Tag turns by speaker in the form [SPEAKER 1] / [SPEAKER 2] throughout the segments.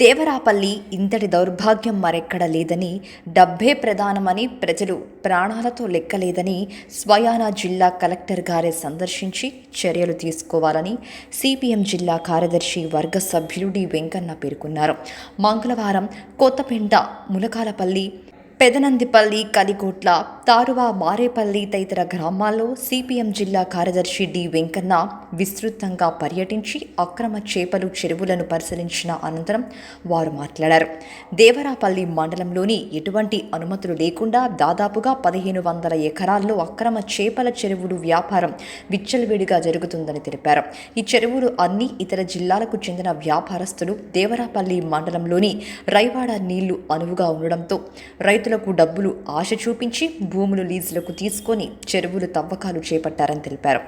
[SPEAKER 1] దేవరాపల్లి ఇంతటి దౌర్భాగ్యం మరెక్కడ లేదని డబ్బే ప్రధానమని ప్రజలు ప్రాణాలతో లెక్కలేదని స్వయానా జిల్లా కలెక్టర్ గారే సందర్శించి చర్యలు తీసుకోవాలని సిపిఎం జిల్లా కార్యదర్శి వర్గ సభ్యులు డి వెంకన్న పేర్కొన్నారు. మంగళవారం కొత్తపేంట ములకాలపల్లి పెదనందిపల్లి కలికోట్ల తారువా మారేపల్లి తదితర గ్రామాల్లో సిపిఎం జిల్లా కార్యదర్శి డి వెంకన్న విస్తృతంగా పర్యటించి అక్రమ చేపలు చెరువులను పరిశీలించిన అనంతరం వారు మాట్లాడారు. దేవరాపల్లి మండలంలోని ఎటువంటి అనుమతులు లేకుండా దాదాపుగా పదిహేను వందల ఎకరాల్లో అక్రమ చేపల చెరువులు వ్యాపారం విచ్చలవిడిగా జరుగుతుందని తెలిపారు. ఈ చెరువులు అన్ని ఇతర జిల్లాలకు చెందిన వ్యాపారస్తులు దేవరాపల్లి మండలంలోని రైవాడ నీళ్ళు అనువుగా ఉండడంతో రైతులకు డబ్బులు ఆశ చూపించి భూములు లీజులకు తీసుకొని చెరువులు తవ్వకాలు చేపట్టారని తెలిపారు.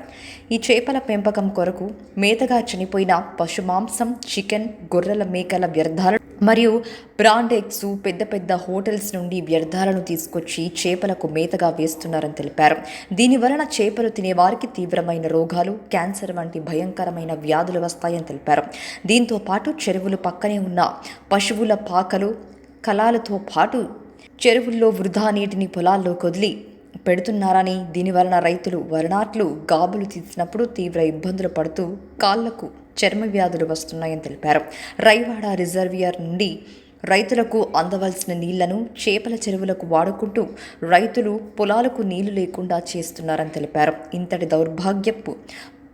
[SPEAKER 1] ఈ చేపల పెంపకం కొరకు మేతగా చనిపోయిన పశు మాంసం చికెన్ గొర్రెల మేకల వ్యర్థాలు మరియు బ్రాండెక్స్ పెద్ద పెద్ద హోటల్స్ నుండి వ్యర్థాలను తీసుకొచ్చి చేపలకు మేతగా వేస్తున్నారని తెలిపారు. దీని వలన చేపలు తినేవారికి తీవ్రమైన రోగాలు క్యాన్సర్ వంటి భయంకరమైన వ్యాధులు వస్తాయని తెలిపారు. దీంతో పాటు చెరువులు పక్కనే ఉన్న పశువుల పాకలు కలాలతో పాటు చెరువుల్లో వృధా నీటిని పొలాల్లో కొదిలి పెడుతున్నారని దీనివలన రైతులు వరణాట్లు గాబులు తీసినప్పుడు తీవ్ర ఇబ్బందులు పడుతూ కాళ్ళకు చర్మ వ్యాధులు వస్తున్నాయని తెలిపారు. రైవాడ రిజర్వియర్ నుండి రైతులకు అందవలసిన నీళ్ళను చేపల చెరువులకు వాడుకుంటూ రైతులు పొలాలకు నీళ్ళు లేకుండా చేస్తున్నారని తెలిపారు. ఇంతటి దౌర్భాగ్యపు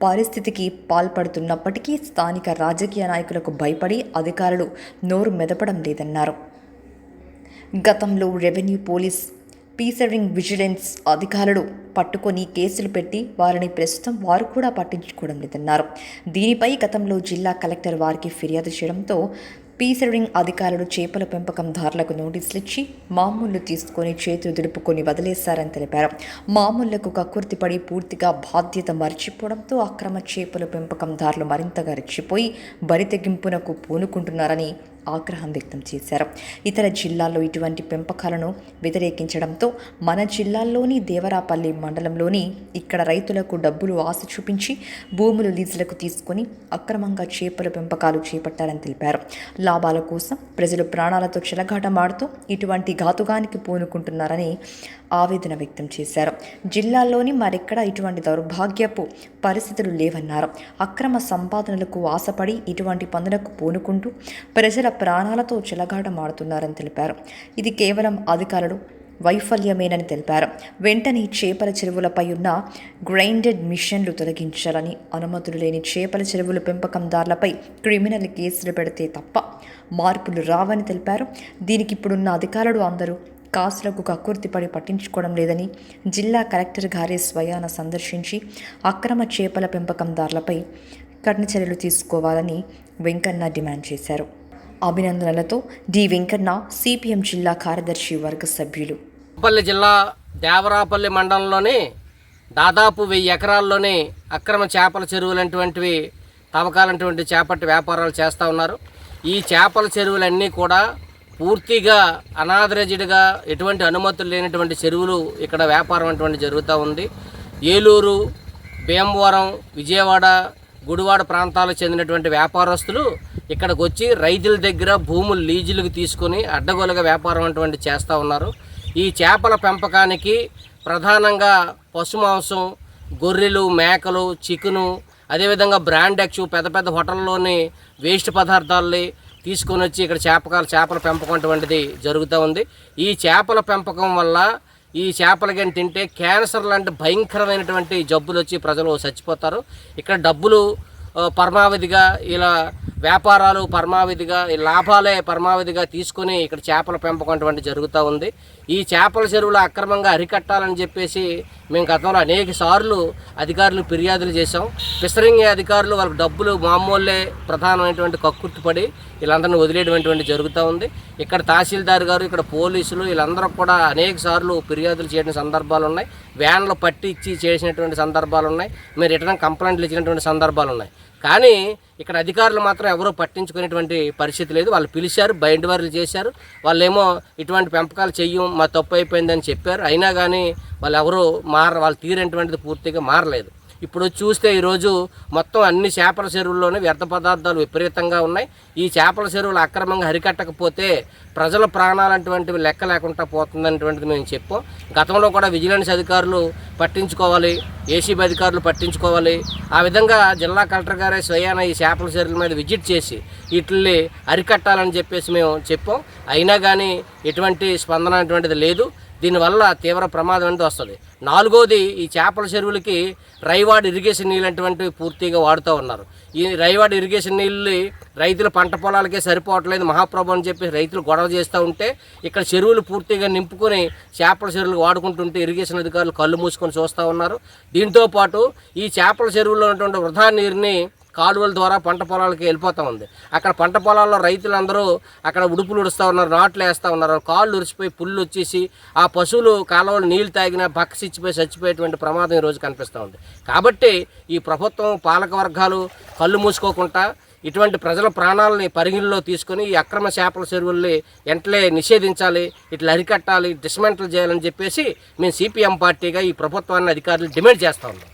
[SPEAKER 1] పరిస్థితికి పాల్పడుతున్నప్పటికీ స్థానిక రాజకీయ నాయకులకు భయపడి అధికారులు నోరు మెదపడం లేదన్నారు. గతంలో రెవెన్యూ పోలీస్ పీసరింగ్ విజిలెన్స్ అధికారులు పట్టుకొని కేసులు పెట్టి వారిని ప్రస్తుతం వారు కూడా పట్టించుకోవడం లేదన్నారు. దీనిపై గతంలో జిల్లా కలెక్టర్ వారికి ఫిర్యాదు చేయడంతో పీసరింగ్ అధికారులు చేపల పెంపకందారులకు నోటీసులు ఇచ్చి మామూలు తీసుకొని చేతులు దుడుపుకొని వదిలేశారని తెలిపారు. మామూళ్ళకు కక్కుర్తిపడి పూర్తిగా బాధ్యత మర్చిపోవడంతో అక్రమ చేపల పెంపకందారులు మరింతగా రెచ్చిపోయి బరితెగింపునకు పూనుకుంటున్నారని ఆగ్రహం వ్యక్తం చేశారు. ఇతర జిల్లాల్లో ఇటువంటి పెంపకాలను వ్యతిరేకించడంతో మన జిల్లాల్లోని దేవరాపల్లి మండలంలోని ఇక్కడ రైతులకు డబ్బులు ఆశ చూపించి భూములు లీజులకు తీసుకొని అక్రమంగా చేపల పెంపకాలు చేపట్టారని తెలిపారు. లాభాల కోసం ప్రజలు ప్రాణాలతో చెలగాటమాడుతూ ఇటువంటి ఘాతుగానికి పూనుకుంటున్నారని ఆవేదన వ్యక్తం చేశారు. జిల్లాల్లోని మరెక్కడ ఇటువంటి దౌర్భాగ్యపు పరిస్థితులు లేవన్నారు. అక్రమ సంపాదనలకు ఆశపడి ఇటువంటి పనులకు పూనుకుంటూ ప్రజల ప్రాణాలతో చెలగాటమాడుతున్నారని తెలిపారు. ఇది కేవలం అధికారులు వైఫల్యమేనని తెలిపారు. వెంటనే చేపల చెరువులపై ఉన్న గ్రైండెడ్ మిషన్లు తొలగించాలని అనుమతులు లేని చేపల చెరువుల పెంపకందారులపై క్రిమినల్ కేసులు పెడితే తప్ప మార్పులు రావని తెలిపారు. దీనికి ఇప్పుడున్న అధికారులు అందరూ కాసులకు కక్కుర్తిపడి పట్టించుకోవడం లేదని జిల్లా కలెక్టర్ గారే స్వయాన సందర్శించి అక్రమ చేపల పెంపకందారులపై కఠిన చర్యలు తీసుకోవాలని వెంకన్న డిమాండ్ చేశారు. అభినందనలతో డి వెంకన్న సిపిఎం జిల్లా కార్యదర్శి వర్గ సభ్యులు.
[SPEAKER 2] పల్లి జిల్లా దేవరాపల్లి మండలంలోని దాదాపు వెయ్యి ఎకరాల్లోని అక్రమ చేపల చెరువులంటువంటివి తవ్వకాలంటువంటి చేపట్టి వ్యాపారాలు చేస్తూ ఉన్నారు. ఈ చేపల చెరువులన్నీ కూడా పూర్తిగా అనాథరేజ్డ్గా ఎటువంటి అనుమతులు లేనటువంటి చెరువులు ఇక్కడ వ్యాపారం అటువంటి జరుగుతూ ఉంది. ఏలూరు భీమవరం విజయవాడ గుడివాడ ప్రాంతాలకు చెందినటువంటి వ్యాపారస్తులు ఇక్కడికి వచ్చి రైతుల దగ్గర భూములు లీజులకు తీసుకొని అడ్డగోలుగా వ్యాపారం అటువంటి చేస్తూ ఉన్నారు. ఈ చేపల పెంపకానికి ప్రధానంగా పశు మాంసం గొర్రెలు మేకలు చికెను అదేవిధంగా బ్రాండ్ ఎక్స్ పెద్ద పెద్ద హోటల్లోని వేస్ట్ పదార్థాలని తీసుకొని వచ్చి ఇక్కడ చేపకాలు చేపల పెంపకం అటువంటిది జరుగుతూ ఉంది. ఈ చేపల పెంపకం వల్ల ఈ చేపలు కానీ తింటే క్యాన్సర్ లాంటి భయంకరమైనటువంటి జబ్బులు వచ్చి ప్రజలు చచ్చిపోతారు. ఇక్కడ డబ్బులు పరమావధిగా ఇలా వ్యాపారాలు పరమావిధిగా ఈ లాభాలే పరమావిధిగా తీసుకొని ఇక్కడ చేపల పెంపకం అటువంటి జరుగుతూ ఉంది. ఈ చేపల చెరువులు అక్రమంగా అరికట్టాలని చెప్పేసి మేము గతంలో అనేక సార్లు అధికారులు ఫిర్యాదులు చేశాం. ఫిషరింగ్ అధికారులు వాళ్ళకి డబ్బులు మామూలే ప్రధానమైనటువంటి కక్కుర్తిపడి వీళ్ళందరినీ వదిలేటువంటి జరుగుతూ ఉంది. ఇక్కడ తహసీల్దార్ గారు ఇక్కడ పోలీసులు వీళ్ళందరూ కూడా అనేక సార్లు ఫిర్యాదులు చేయడం సందర్భాలు ఉన్నాయి. వ్యాన్లు పట్టి ఇచ్చి చేసినటువంటి సందర్భాలు ఉన్నాయి. మీరు రిటర్న్ కంప్లైంట్లు ఇచ్చినటువంటి సందర్భాలు ఉన్నాయి. కానీ ఇక్కడ అధికారులు మాత్రం ఎవరూ పట్టించుకునేటువంటి పరిస్థితి లేదు. వాళ్ళు పిలిచారు బయట వారు చేశారు. వాళ్ళేమో ఇటువంటి పెంపకాలు చెయ్యం మా తప్పు అయిపోయిందని చెప్పారు. అయినా కానీ వాళ్ళు ఎవరు మార వాళ్ళు తీరేటువంటిది పూర్తిగా మారలేదు. ఇప్పుడు చూస్తే ఈరోజు మొత్తం అన్ని చేపల చెరువుల్లోనే వ్యర్థ పదార్థాలు విపరీతంగా ఉన్నాయి. ఈ చేపల చెరువులు అక్రమంగా అరికట్టకపోతే ప్రజల ప్రాణాలంటువంటివి లెక్క లేకుండా పోతుందనేటువంటిది మేము చెప్పాం. గతంలో కూడా విజిలెన్స్ అధికారులు పట్టించుకోవాలి ఏసీబీ అధికారులు పట్టించుకోవాలి. ఆ విధంగా జిల్లా కలెక్టర్ గారే స్వయాన ఈ చేపల చర్యల మీద విజిట్ చేసి వీటిని అరికట్టాలని చెప్పేసి మేము చెప్పాం. అయినా కానీ ఎటువంటి స్పందన అటువంటిది లేదు. దీనివల్ల తీవ్ర ప్రమాదం అనేది వస్తుంది. నాలుగోది ఈ చేపల చెరువులకి రైవాడ్ ఇరిగేషన్ నీళ్ళు అటువంటివి పూర్తిగా వాడుతూ ఉన్నారు. ఈ రైవాడ్ ఇరిగేషన్ నీళ్ళు రైతుల పంట పొలాలకే సరిపోవట్లేదు మహాప్రభు అని చెప్పి రైతులు గొడవ చేస్తూ ఉంటే ఇక్కడ చెరువులు పూర్తిగా నింపుకొని చేపల చెరువులు వాడుకుంటుంటే ఇరిగేషన్ అధికారులు కళ్ళు మూసుకొని చూస్తూ ఉన్నారు. దీంతో పాటు ఈ చేపల చెరువుల్లో ఉన్నటువంటి వృధా నీరుని కాలువల ద్వారా పంట పొలాలకి వెళ్ళిపోతూ ఉంది. అక్కడ పంట పొలాల్లో రైతులందరూ అక్కడ ఉడుపులు ఉడుస్తూ ఉన్నారు నాట్లు వేస్తూ ఉన్నారు. కాళ్ళు ఉరిసిపోయి పుల్లు వచ్చేసి ఆ పశువులు కాలువలు నీళ్ళు తాగిన బక్కసిచ్చిపోయి చచ్చిపోయేటువంటి ప్రమాదం ఈరోజు కనిపిస్తూ ఉంది. కాబట్టి ఈ ప్రభుత్వం పాలక వర్గాలు కళ్ళు మూసుకోకుండా ఇటువంటి ప్రజల ప్రాణాలని పరిగణలో తీసుకొని ఈ అక్రమ చేపల చెరువుల్ని ఎంటలే నిషేధించాలి ఇట్లా అరికట్టాలి డిస్మెంటల్ చేయాలని చెప్పేసి మేము సిపిఎం పార్టీగా ఈ ప్రభుత్వాన్ని అధికారులు డిమాండ్ చేస్తా ఉన్నాం.